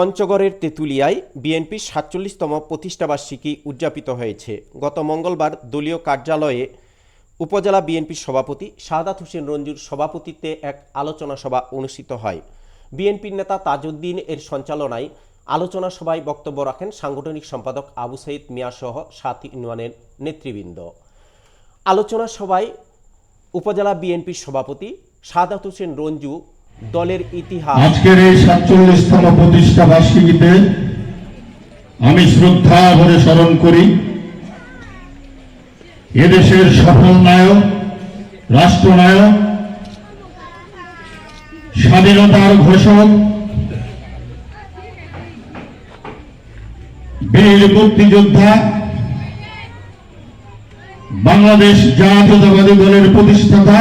পঞ্চগড়ের তেঁতুলিয়ায় বিএনপির সাতচল্লিশতম প্রতিষ্ঠাবার্ষিকী উদযাপিত হয়েছে। গত মঙ্গলবার দলীয় কার্যালয়ে উপজেলা বিএনপির সভাপতি শাহাদাত হোসেন রঞ্জুর সভাপতিত্বে এক আলোচনা সভা অনুষ্ঠিত হয়। বিএনপির নেতা তাজউদ্দিন এর সঞ্চালনায় আলোচনা সভায় বক্তব্য রাখেন সাংগঠনিক সম্পাদক আবু সঈদ মিয়াসহ সাত ইউনিয়নের নেতৃবৃন্দ। আলোচনা সভায় উপজেলা বিএনপির সভাপতি শাহাদাত হোসেন রঞ্জু দলের ইতিহাস। আজকের এই সাতচল্লিশতম প্রতিষ্ঠা বার্ষিকীতে আমি শ্রদ্ধা ভরে স্মরণ করি, এদেশের সফল নায়ক, রাষ্ট্রনায়ক, স্বাধীনতার ঘোষক, বীর মুক্তিযোদ্ধা, বাংলাদেশ জাতীয়তাবাদী দলের প্রতিষ্ঠাতা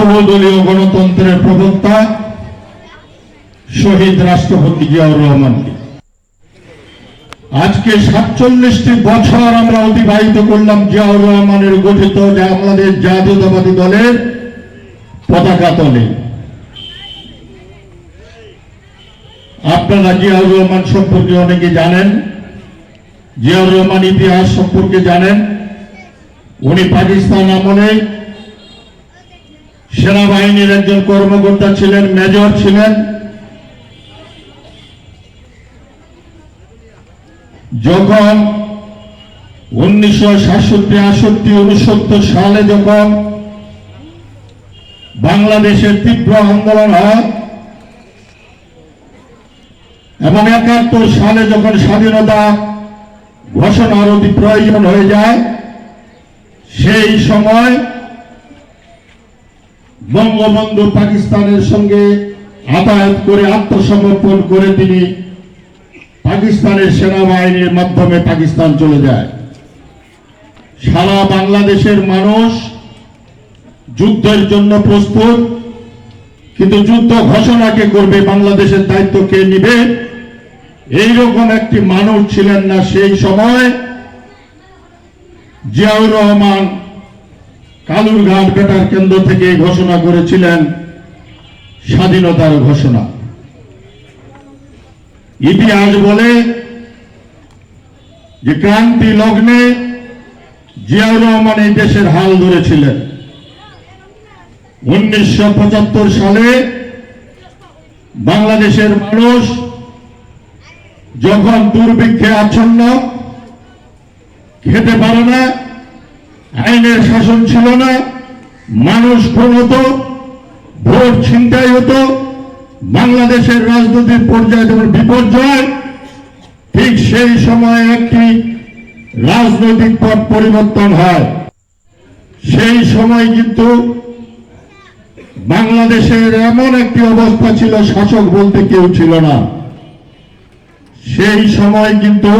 বহুদলীয় গণতন্ত্রের প্রবক্তা শহীদ রাষ্ট্রপতি জিয়াউর রহমানকে। আজকে সাতচল্লিশটি বছর আমরা অতিবাহিত করলাম জিয়াউর রহমানের গঠিত আমাদের জাতীয়তাবাদী দলের পতাকা তলে। আপনারা জিয়াউর রহমান সম্পর্কে অনেকে জানেন, জিয়াউর রহমান ইতিহাস সম্পর্কে জানেন, উনি পাকিস্তান আমলে সেনাবাহিনীর একজন কর্মকর্তা ছিলেন, মেজর ছিলেন। যখন উনিশশো সালে যখন বাংলাদেশের তীব্র আন্দোলন হয়, এবং একাত্তর সালে যখন স্বাধীনতা ঘোষণার অতি প্রয়োজন হয়ে যায়, সেই সময় বঙ্গবন্ধু পাকিস্তানের সঙ্গে আতায়াত করে আত্মসমর্পণ করে তিনি পাকিস্তানের সেনাবাহিনীর মাধ্যমে পাকিস্তান চলে যায়। সারা বাংলাদেশের মানুষ যুদ্ধের জন্য প্রস্তুত, কিন্তু যুদ্ধ ঘোষণাকে করবে, বাংলাদেশের দায়িত্ব কে নিবে, এইরকম একটি মানুষ ছিলেন না সেই সময় জিয়াউর রহমান কালুরঘাট বেটার কেন্দ্র থেকে ঘোষণা করেছিলেন স্বাধীনতার ঘোষণা। ইতিহাস বলে যে ক্রান্তি লগ্নে জিয়াউর রহমান এই দেশের হাল ধরেছিলেন। উনিশশো পঁচাত্তর সালে বাংলাদেশের মানুষ যখন দুর্ভিক্ষে আচ্ছন্ন, খেতে পারে না আইনের শাসন ছিল না, মানুষ খুন হতো ভোট ছিনতাই হতো, বাংলাদেশের রাজনৈতিক পর্যায়ে যেমন বিপর্যয়, ঠিক সেই সময় একটি রাজনৈতিক পথ পরিবর্তন হয়। সেই সময় কিন্তু বাংলাদেশের এমন একটি অবস্থা ছিল, শাসক বলতে কেউ ছিল না। সেই সময় কিন্তু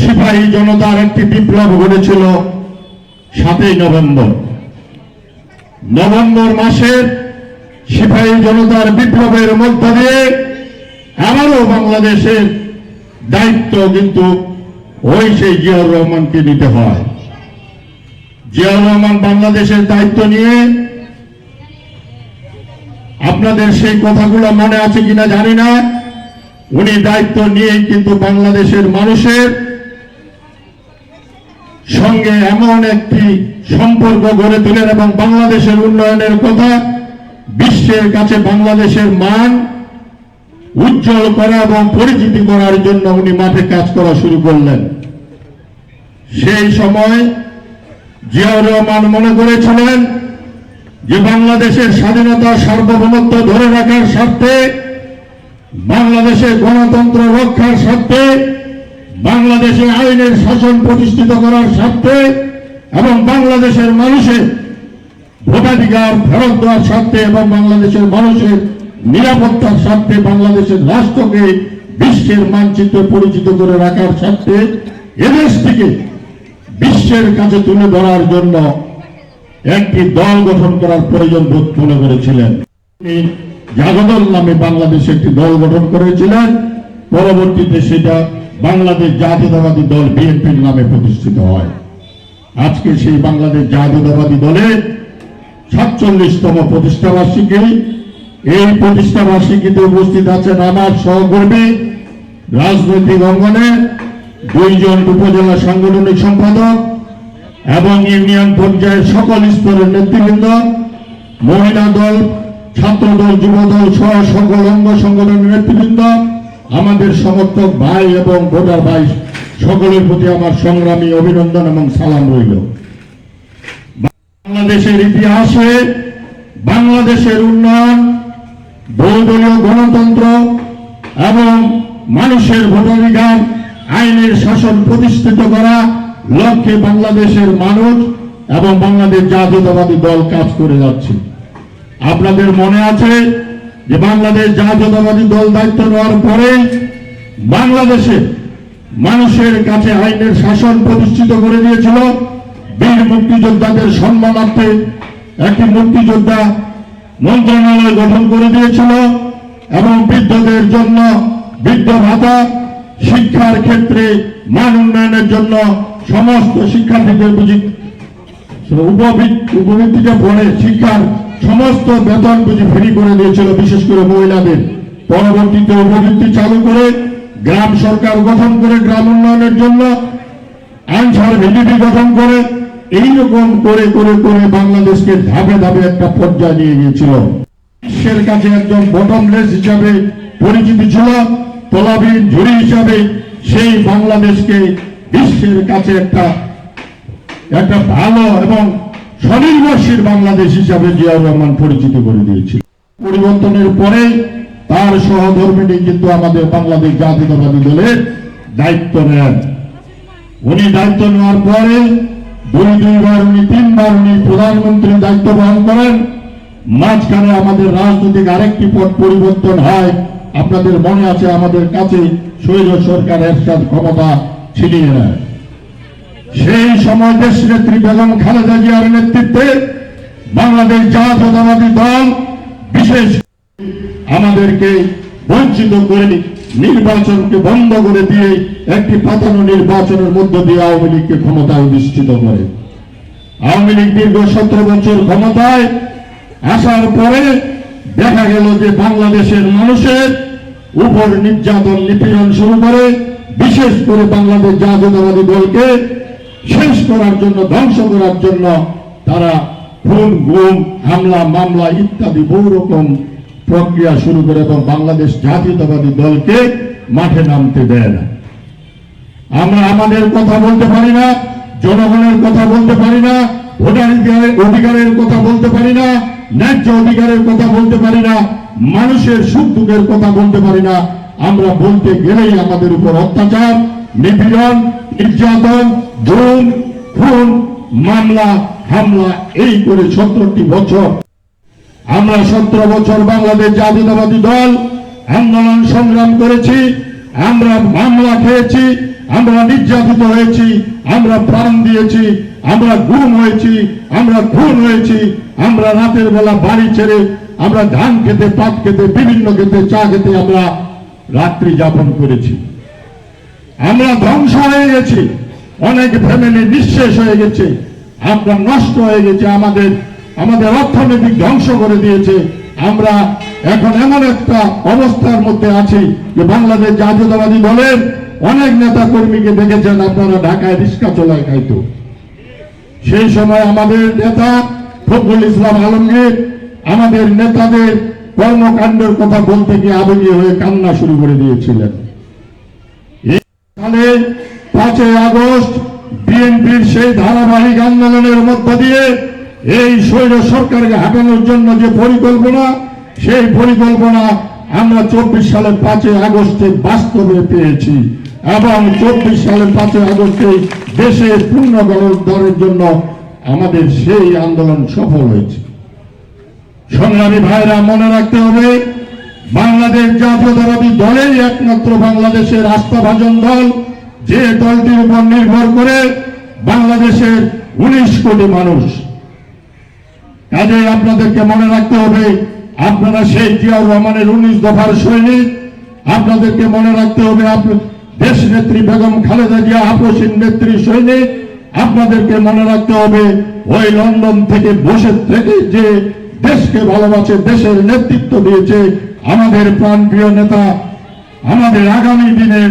সিপাহী জনতার একটি বিপ্লব ঘটেছিল সাতই নভেম্বর। নভেম্বর মাসের সিপাহী জনতার বিপ্লবের মধ্য দিয়ে আবারও বাংলাদেশের দায়িত্ব কিন্তু ওই সেই জিয়াউর রহমানকে নিতে হয়। জিয়াউর রহমান বাংলাদেশের দায়িত্ব নিয়ে আপনাদের সেই কথাগুলো মনে আছে কিনা জানি না। উনি দায়িত্ব নিয়ে কিন্তু বাংলাদেশের মানুষের সঙ্গে এমন একটি সম্পর্ক গড়ে তোলেন এবং বাংলাদেশের উন্নয়নের কথা বিশ্বের কাছে বাংলাদেশের মান উজ্জ্বল করা এবং পরিচিতি করার জন্য উনি মাঠে কাজ করা শুরু করলেন। সেই সময় জিয়াউর রহমান মনে করেছিলেন যে বাংলাদেশের স্বাধীনতা সার্বভৌমত্ব ধরে রাখার স্বার্থে, বাংলাদেশের গণতন্ত্র রক্ষার স্বার্থে বাংলাদেশে আইনের শাসন প্রতিষ্ঠিত করার স্বার্থে এবং বাংলাদেশের মানুষের ভোটাধিকার ফেরত দেওয়ার স্বার্থে এবং বাংলাদেশের মানুষের নিরাপত্তার স্বার্থে বাংলাদেশের রাষ্ট্রকে বিশ্বের মানচিত্রে পরিচিত করে রাখার স্বার্থে এদেশ থেকে বিশ্বের কাছে তুলে ধরার জন্য একটি দল গঠন করার প্রয়োজন বোধ মনে করেছিলেন জাগদল নামে বাংলাদেশে একটি দল গঠন করেছিলেন। পরবর্তীতে সেটা বাংলাদেশ জাতীয়তাবাদী দল বিএনপির নামে প্রতিষ্ঠিত হয়। আজকে সেই বাংলাদেশ জাতীয়তাবাদী দলের সাতচল্লিশতম প্রতিষ্ঠাবার্ষিকী এই প্রতিষ্ঠা বার্ষিকীতে উপস্থিত আছেন আমার সহকর্মী, রাজনৈতিক অঙ্গনে দুইজন উপজেলা সাংগঠনিক সম্পাদক এবং ইউনিয়ন পর্যায়ের সকল স্তরের নেতৃবৃন্দ, মহিলা দল ছাত্র দল যুব দল সহ সকল অঙ্গ সংগঠনের নেতৃবৃন্দ আমাদের সমর্থক ভাই এবং ভোটার ভাই সকলের প্রতি আমার সংগ্রামী অভিনন্দন এবং সালাম রইল। বাংলাদেশের ইতিহাসে বাংলাদেশের উন্নয়ন, বহুদলীয় গণতন্ত্র এবং মানুষের ভোটাধিকার, আইনের শাসন প্রতিষ্ঠিত করা লক্ষ্যে বাংলাদেশের মানুষ এবং বাংলাদেশ জাতীয়তাবাদী দল কাজ করে যাচ্ছে। আপনাদের মনে আছে যে বাংলাদেশ জাতীয়তাবাদী দল দায়িত্ব নেওয়ার পরে বাংলাদেশে মানুষের কাছে আইনের শাসন প্রতিষ্ঠিত করে দিয়েছিল। বীর মুক্তিযোদ্ধাদের সম্মানার্থে একটি মুক্তিযোদ্ধা মন্ত্রণালয় গঠন করে দিয়েছিল এবং বৃদ্ধদের জন্য বৃদ্ধ ভাতা, শিক্ষার ক্ষেত্রে মান উন্নয়নের জন্য সমস্ত শিক্ষার্থীদের বুঝি উপবৃত্তি উপবৃত্তিতে পড়ে শিক্ষার সমস্ত বেতন বুঝি ফ্রি করে দিয়েছিল বিশেষ করে মহিলাদের। পরবর্তীতে উপবৃত্তি চালু করে গ্রাম সরকার গঠন করে গ্রাম উন্নয়নের জন্য আনসার ভিডিপি গঠন করে, এইরকম করে করে করে বাংলাদেশকে ধাপে ধাপে একটা পর্যায়ে নিয়ে গিয়েছিল। বিশ্বের কাছে একজন বটমলেস হিসাবে পরিচিতি ছিল তলাবিন ঝুড়ি হিসাবে সেই বাংলাদেশকে বিশ্বের কাছে একটা একটা ভালো এবং স্বনির্ভরশীল বাংলাদেশ হিসাবে জিয়াউর রহমান পরিচিত করে দিয়েছিল। পরিবর্তনের পরে তার সহধর্মিনী কিন্তু আমাদের বাংলাদেশ জাতীয়তাবাদী দলের দায়িত্ব নেন। উনি দায়িত্ব নেওয়ার পরে দুই দুইবার উনি তিনবার উনি প্রধানমন্ত্রীর দায়িত্ব পালন করেন। মাঝখানে আমাদের রাজনৈতিক আরেকটি পথ পরিবর্তন হয়। আপনাদের মনে আছে আমাদের কাছে শৈল সরকার এরশাদ ক্ষমতা ছিনিয়ে নেয়। সেই সময় দেশ নেত্রী বেগম খালেদা জিয়ার নেতৃত্বে বাংলাদেশ জাতীয়তাবাদী দল বিশেষ আমাদেরকে বঞ্চিত করে নির্বাচনকে বন্ধ করে দিয়ে একটি পাতানো নির্বাচনের মধ্য দিয়ে আওয়ামী লীগকে ক্ষমতায় অধিষ্ঠিত করে। আওয়ামী লীগ দীর্ঘ সতেরো বছর ক্ষমতায় আসার পরে দেখা গেল যে বাংলাদেশের মানুষের উপর নির্যাতন, নিপীড়ন শুরু করে, বিশেষ করে বাংলাদেশ জাতীয়তাবাদী দলকে শেষ করার জন্য, ধ্বংস করার জন্য তারা খুন, গুম, হামলা, মামলা ইত্যাদি বহু রকম প্রক্রিয়া শুরু করে এবং বাংলাদেশ জাতীয়তাবাদী দলকে মাঠে নামতে দেয় না। আমরা আমাদের কথা বলতে পারি না, জনগণের কথা বলতে পারি না, ভোটাধিকারের অধিকারের কথা বলতে পারি না, ন্যায্য অধিকারের কথা বলতে পারি না, মানুষের সুখ দুঃখের কথা বলতে পারি না। আমরা বলতে গেলেই আমাদের উপর অত্যাচার, নিপীড়ন, নির্যাতন গুম খুন, মামলা, হামলা, এই করে সত্তরটি বছর। আমরা সতেরো বছর বাংলাদেশ জাতীয়তাবাদী দল আন্দোলন সংগ্রাম করেছি, আমরা মামলা খেয়েছি, আমরা নির্যাতিত হয়েছি, আমরা প্রাণ দিয়েছি, আমরা গুম হয়েছি, আমরা খুন হয়েছি, আমরা রাতের বেলা বাড়ি ছেড়ে আমরা ধান খেতে, পাট খেতে, বিভিন্ন খেতে, চা খেতে আমরা রাত্রি যাপন করেছি। আমরা ধ্বংস হয়ে গেছি। অনেক ফ্যামিলি নিঃশেষ হয়ে গেছে। আমরা নষ্ট হয়ে গেছে, আমাদের আমাদের অর্থনৈতিক ধ্বংস করে দিয়েছে। আমরা এখন এমন একটা অবস্থার মধ্যে আছি যে বাংলাদেশ জাতীয়তাবাদী দলের অনেক নেতা কর্মীকে দেখেছেন, আপনারা ঢাকায় রিক্সা চলায় খাইতো। সেই সময় আমাদের নেতা ফখরুল ইসলাম আলমগীর, আমাদের নেতাদের কর্মকাণ্ডের কথা বলতে গিয়ে আবেগী হয়ে কান্না শুরু করে দিয়েছিলেন। পাঁচই আগস্ট সেই ধারাবাহিক আন্দোলনের মধ্য দিয়ে এই স্বৈর সরকারকে হাঁটানোর জন্য যে পরিকল্পনা, সেই পরিকল্পনা আমরা চব্বিশ সালের পাঁচই আগস্টে বাস্তবে পেয়েছি এবং চব্বিশ সালের পাঁচই আগস্টে দেশের পূর্ণ গণোদ্ধারের জন্য আমাদের সেই আন্দোলন সফল হয়েছে। সংগ্রামী ভাইরা, মনে রাখতে হবে, বাংলাদেশ জাতীয়তাবাদী দলেই একমাত্র বাংলাদেশের আস্থাভাজন দল, যে দলটির উপর নির্ভর করে বাংলাদেশের উনিশ কোটি মানুষ। কাজে আপনাদেরকে মনে রাখতে হবে, আপনারা সেই জিয়াউর রহমানের উনিশ দফার সৈনিক। আপনাদেরকে মনে রাখতে হবে দেশ নেত্রী বেগম খালেদা জিয়া আপসীন নেত্রী সৈনিক। আপনাদেরকে মনে রাখতে হবে, ওই লন্ডন থেকে বসে থেকে যে দেশকে ভালোবাসে, দেশের নেতৃত্ব দিয়েছে আমাদের প্রাণপ্রিয় নেতা, আমাদের আগামী দিনের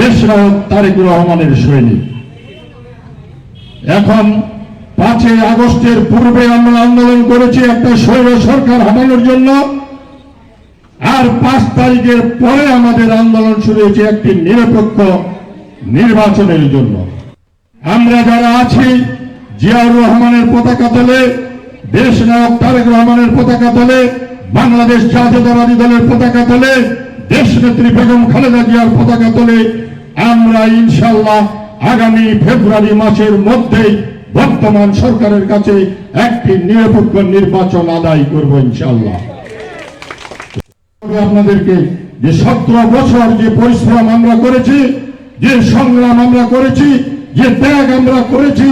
দেশনায়ক তারেক রহমানের সৈনিক। এখন পাঁচই আগস্টের পূর্বে আমরা আন্দোলন করেছি একটা স্বৈর সরকার হামানোর জন্য। আর পাঁচ তারিখের পরে আমাদের আন্দোলন শুরু হয়েছে একটি নিরপেক্ষ নির্বাচনের জন্য। আমরা যারা আছি, জিয়াউর রহমানের পতাকা তলে, দেশ নায়ক তারেক রহমানের পতাকা তলে, বাংলাদেশ জাতীয়তাবাদী দলের পতাকা তলে, দেশ নেত্রী বেগম খালেদা জিয়ার পতাকা তলে আমরা ইনশাল্লাহ আগামী ফেব্রুয়ারি মাসের মধ্যেই বর্তমান সরকারের কাছে একটি নিরপেক্ষ নির্বাচন আদায় করব ইনশাল্লাহ আপনাদেরকে যে সতেরো বছর যে পরিশ্রম আমরা করেছি, যে সংগ্রাম আমরা করেছি, যে ত্যাগ আমরা করেছি,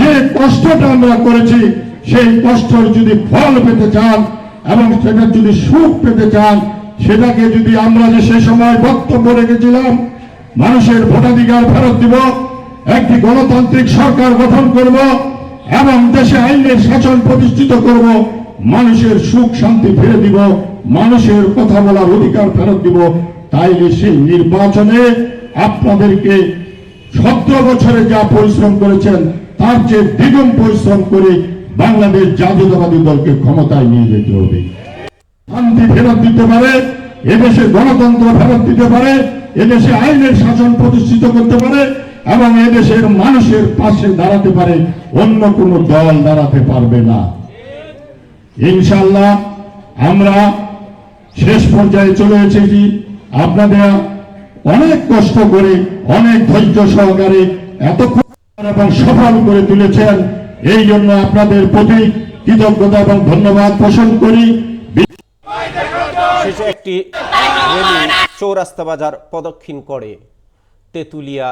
যে কষ্টটা আমরা করেছি, সেই কষ্টর যদি ফল পেতে চান এবং সেটা যদি সুখ পেতে চান, সেটাকে যদি আমরা যে সে সময় বক্তব্য রেখেছিলাম, মানুষের ভোটাধিকার ফেরত দিব একটি গণতান্ত্রিক সরকার গঠন করব এবং দেশে আইনের শাসন প্রতিষ্ঠিত করব, মানুষের সুখ শান্তি ফিরে দিব, মানুষের কথা বলার অধিকার ফেরত দিব। তাইলে সেই নির্বাচনে আপনাদেরকে সতেরো বছরে যা পরিশ্রম করেছেন, তার চেয়ে দ্বিগুণ পরিশ্রম করে বাংলাদেশ জাতীয়তাবাদী দলকে ক্ষমতায় নিয়ে যেতে হবে। শান্তি ফেরত দিতে পারে, এদেশে গণতন্ত্র ফেরত দিতে পারে, এদেশে আইনের শাসন প্রতিষ্ঠিত করতে পারে এবং এদেশের মানুষের পাশে দাঁড়াতে পারে অন্য কোন দল দাঁড়াতে পারবে না। ইনশাল্লাহ আমরা শেষ পর্যায়ে চলে এসেছি। আপনাদের অনেক কষ্ট করে, অনেক ধৈর্য সহকারে এত এবং সফল করে তুলেছেন। এই জন্য আপনাদের প্রতি কৃতজ্ঞতা এবং ধন্যবাদ পোষণ করি। একটি চৌরাস্তা বাজার প্রদক্ষিণ করে তেঁতুলিয়া